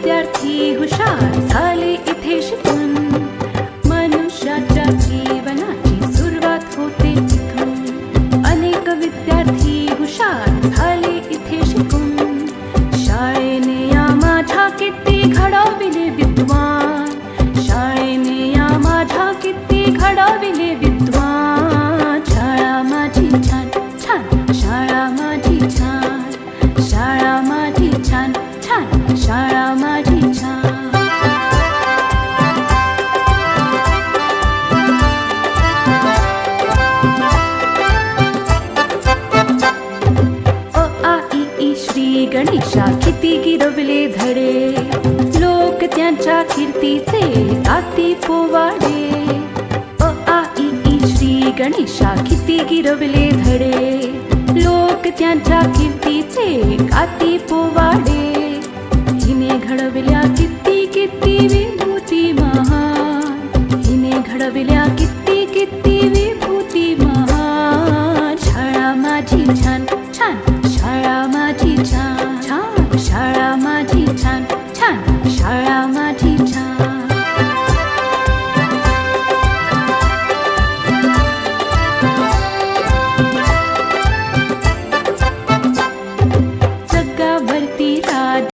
विद्यार्थी हुशार झाले इथे शिकून. मनुष्याच्या जीवनाची सुरुवात होते तिथून. अनेक विद्यार्थी हुशार झाले इथे शिकून. शाळेने या माझ्या किती घडविले विद्वान. शाळेने या माझ्या किती घडविले विद्वान. शाळा माझी छान छान. शाळा माझी छान. शाळा माझी छान छान. शाळा श्री गणेशा किती गिरवले धडे. लोक त्यांच्या कीर्तीचे ताती पोवाडे. अ, आ, इ ई श्री गणेशा किती गिरवले धडे. लोक त्यांच्या पोवाडे